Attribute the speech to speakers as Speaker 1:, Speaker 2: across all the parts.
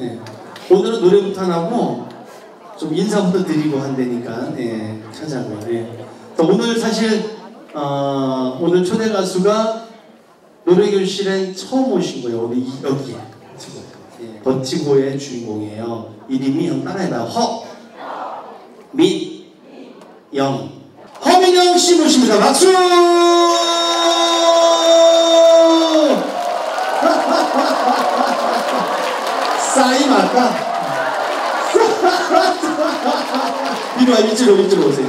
Speaker 1: 예. 오늘은 노래부터 안 하고 좀 인사부터 드리고 한다니까 예, 찾아고요. 예. 또 오늘 사실 어, 오늘 초대 가수가 노래 교실에 처음 오신 거예요. 이, 여기에 예, 버티고의 주인공이에요. 이름이 형 따라해봐. 허, 민, 영. 허민영 씨 모십니다. 박수! 싸이 맞다. 이리 와, 이쪽으로, 이쪽으로 오세요.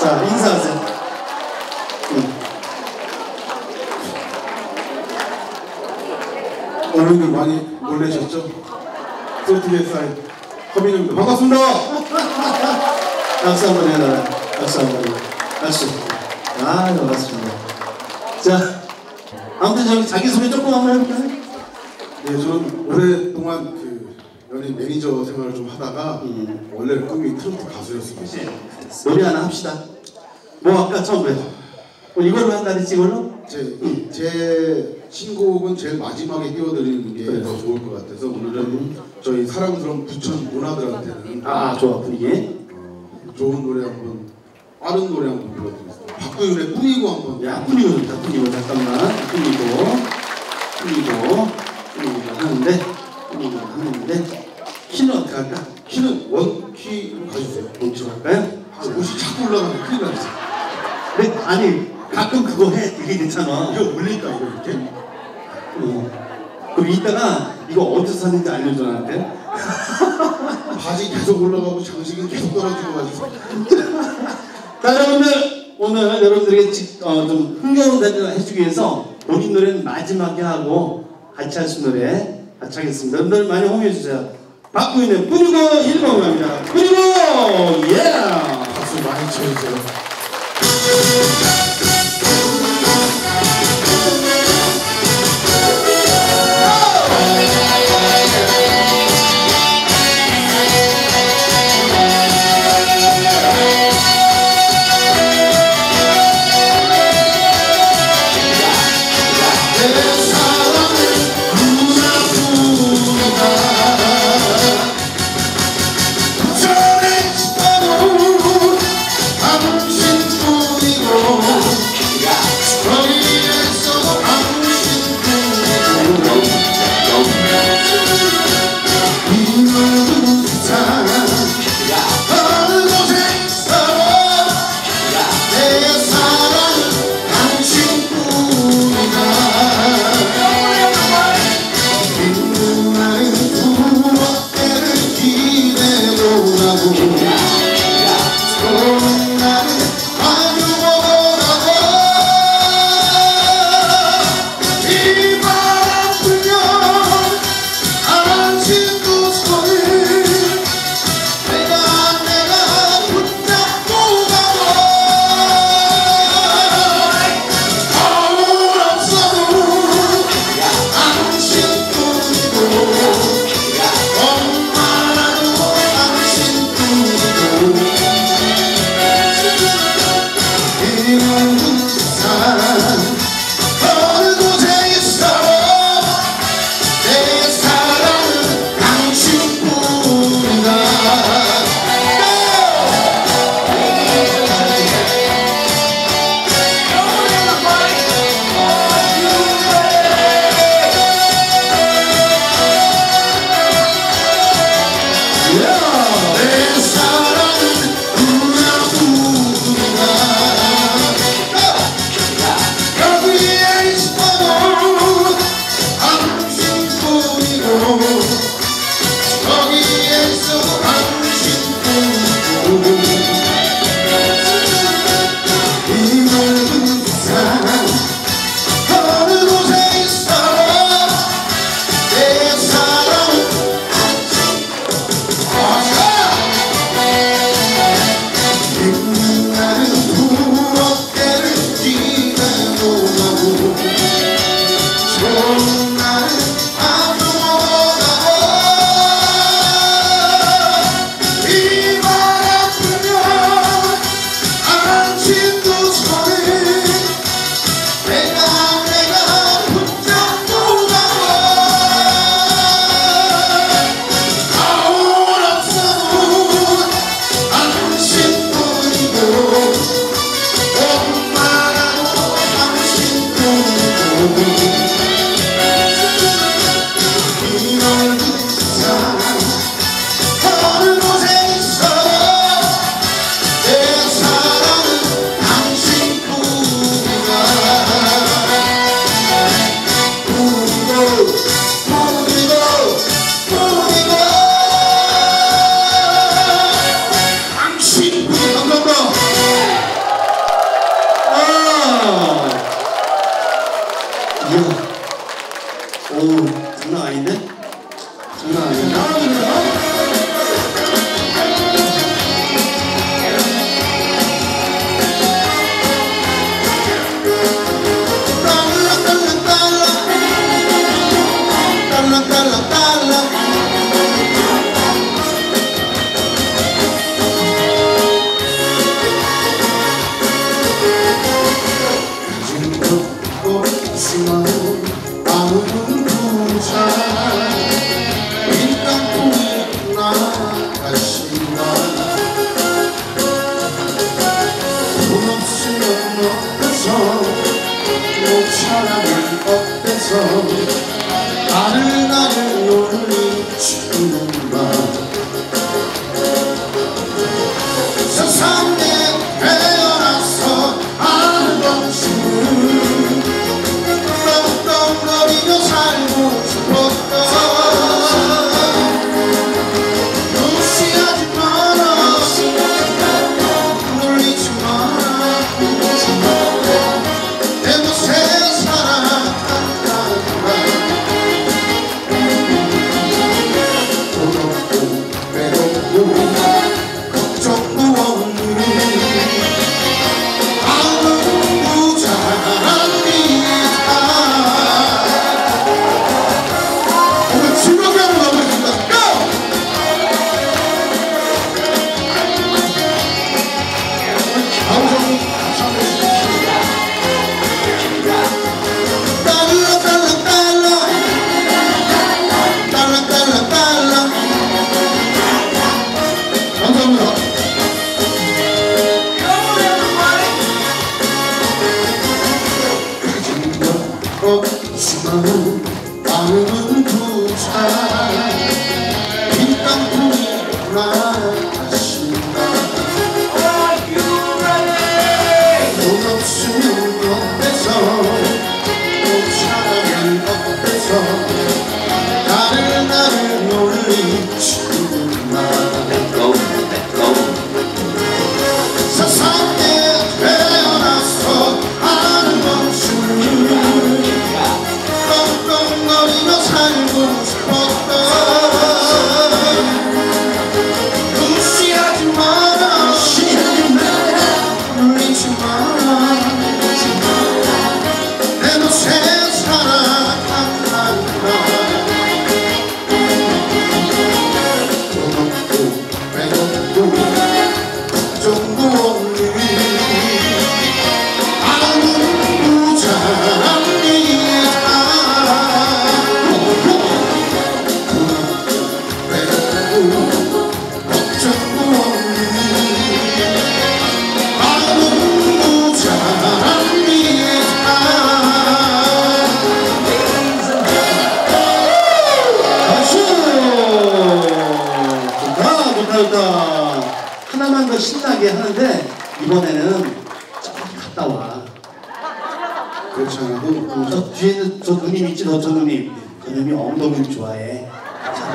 Speaker 1: 자, 인사하세요. 응.
Speaker 2: 여러분들 많이 놀라셨죠? 솔티의 사이 허민입니다. 반갑습니다.
Speaker 1: 박수 한번 해놔라. 박수 한번 해. 박수. 아, 반갑습니다. 자, 아무튼 저기 자기소개 조금 한번 해볼까요?
Speaker 2: 네, 저는 오랫동안 그 연예인 매니저 생활을 좀 하다가
Speaker 1: 음.
Speaker 2: 원래 꿈이 트로트 가수였습니다.
Speaker 1: 노래 하나 합시다. 뭐 아까 처음 왜? 뭐 이걸로 한다든지 이걸로?
Speaker 2: 제, 제 신곡은 제일 마지막에 띄워드리는 게
Speaker 1: 그래요.
Speaker 2: 더 좋을 것 같아서 오늘은 저희 사랑스러운 부천 누나들한테는
Speaker 1: 아, 좋아, 분위기.
Speaker 2: 어, 좋은 노래 한번 빠른 노래 한번 불러드리겠습니다. 박구윤의 뿌리고 한번
Speaker 1: 야, 뿌리고 좋다, 뿌리고. 잠깐만. 뿌리고, 뿌리고, 뿌리고 하는데, 뿌리고 하는데, 키는 어떻게 할까?
Speaker 2: 키는 원키로 가주세요.
Speaker 1: 멈추 할까요?
Speaker 2: 아, 옷이 자꾸 올라가면 큰일 나겠어.
Speaker 1: 네, 아니, 가끔 그거 해. 되게 괜찮아.
Speaker 2: 이거 올릴까 이거 이렇게?
Speaker 1: 어. 그리고 이따가 이거 어디서 샀는지 알려줘, 나한테.
Speaker 2: 바지 계속 올라가고 장식은 계속 떨어지고 가지고
Speaker 1: 자, 여러분들, 오늘 여러분들에게 직- 어, 좀 흥겨운 대를 해주기 위해서 본인 노래는 마지막에 하고 있는 노래 같이 하겠습니다. 여러분들 많이 홍해주세요. 박구인의 뿌리고 1번 갑니다. 뿌리고! 예!
Speaker 2: 박수 많이 쳐주세요.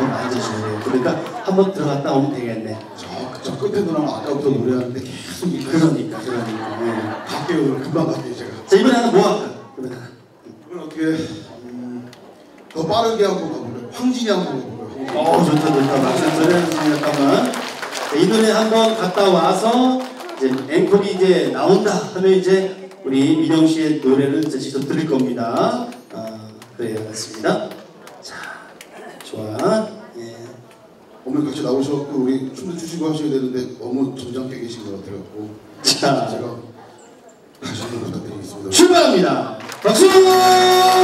Speaker 3: 자꾸 만져줘야 돼요. 그러니까 한 번 들어갔다 오면 되겠네.
Speaker 2: 저, 저 끝에 누나는 아까부터 노래하는데 계속 이렇게
Speaker 1: 그러니까, 그러니까. 예.
Speaker 2: 갈게요 오늘 금방 갈게요 제가
Speaker 1: 자, 이번에는 뭐 할까? 이번에 하나.
Speaker 2: 이건 어떻게 음, 더 빠르게 한번 가볼까요? 황진이 한번 가볼까요?
Speaker 1: 어, 좋다, 좋다. 박수 쳐주세요. 잠깐만. 자, 이 노래 한번 갔다 와서, 이제 앵콜이 이제 나온다 하면 이제 우리 민영 씨의 노래를 이제 직접 들을 겁니다. 아, 그래요, 맞습니다. 자, 좋아. 예.
Speaker 2: 오늘 같이 나오셔갖고 우리 춤도 추시고 하셔야 되는데 너무 점잖게 계신 것 같아갖고
Speaker 1: 자,
Speaker 2: 제가 다시 한번 부탁드리겠습니다
Speaker 1: 출발합니다. 박수!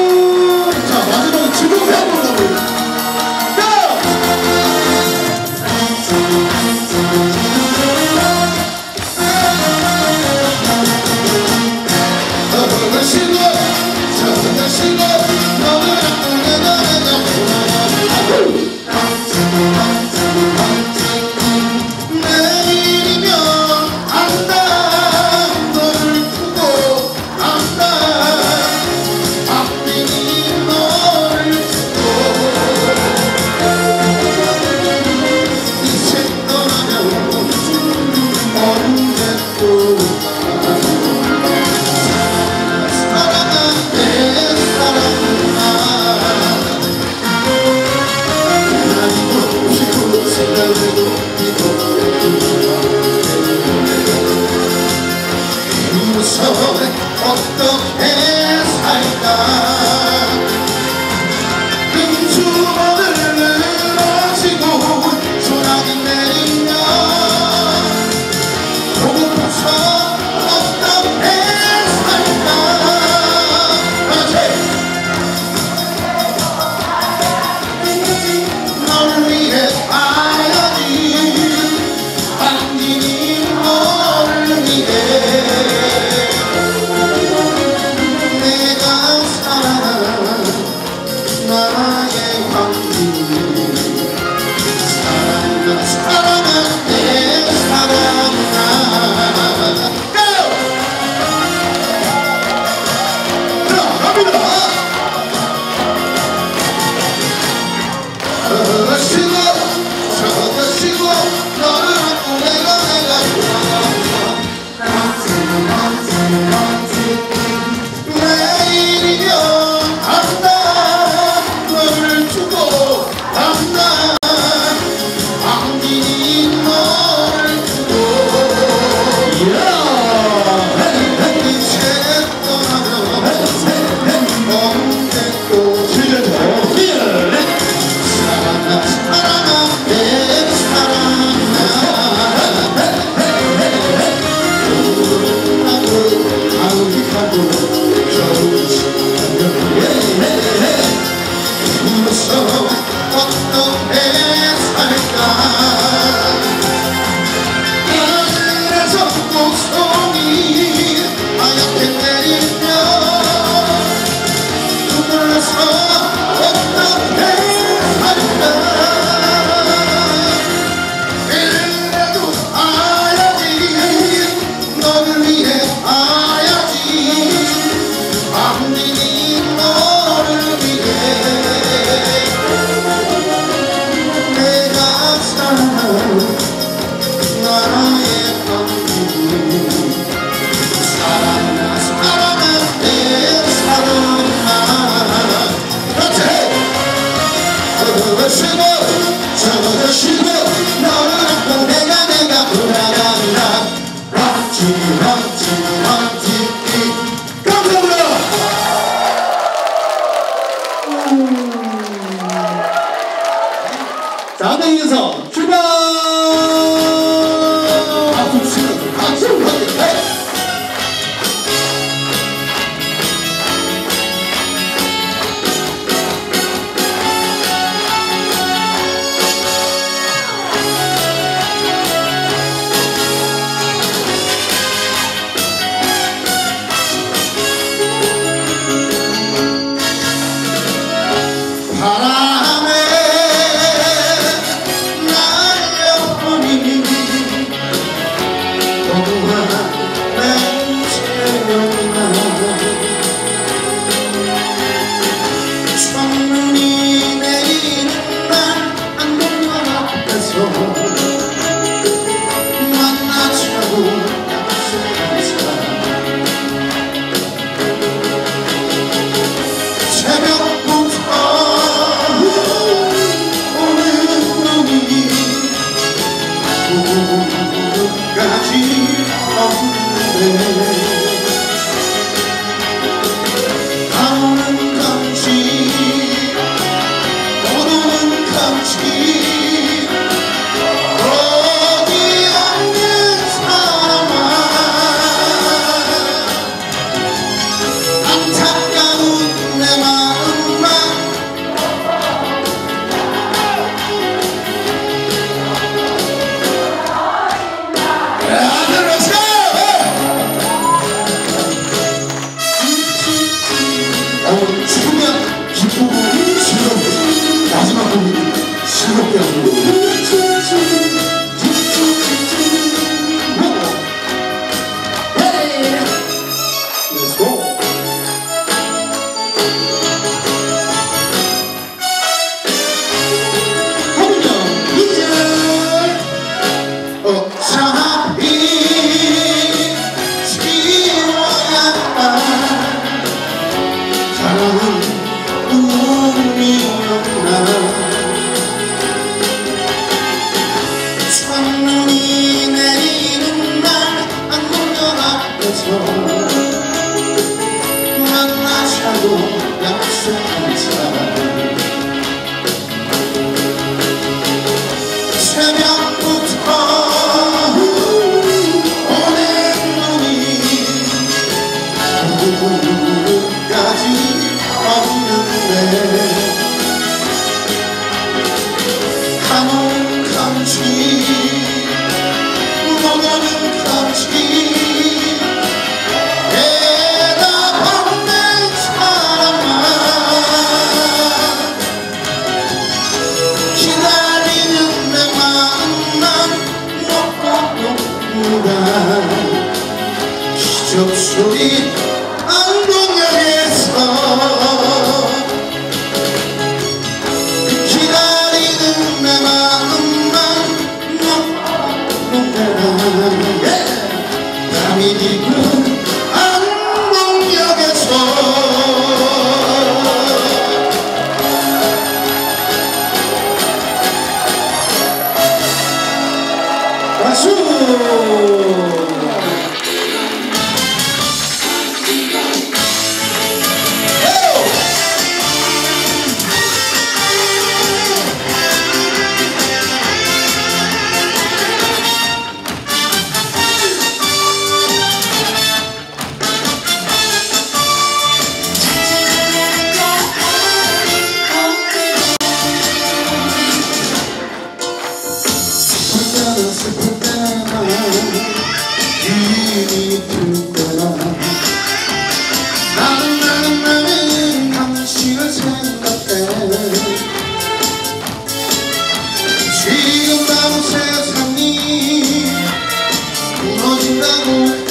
Speaker 3: 저 كثير
Speaker 4: 만나자고
Speaker 1: 약속 Judith
Speaker 4: namoro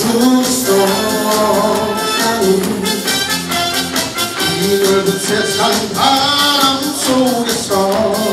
Speaker 4: 수서하는 이 넓은 세상 바람 속에서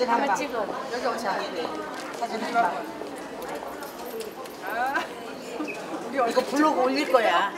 Speaker 5: 사진
Speaker 6: 한 번. 찍어.
Speaker 7: 여기 오자.
Speaker 5: 사진 한 번.
Speaker 7: 우리
Speaker 5: 이거 블로그 올릴 거야.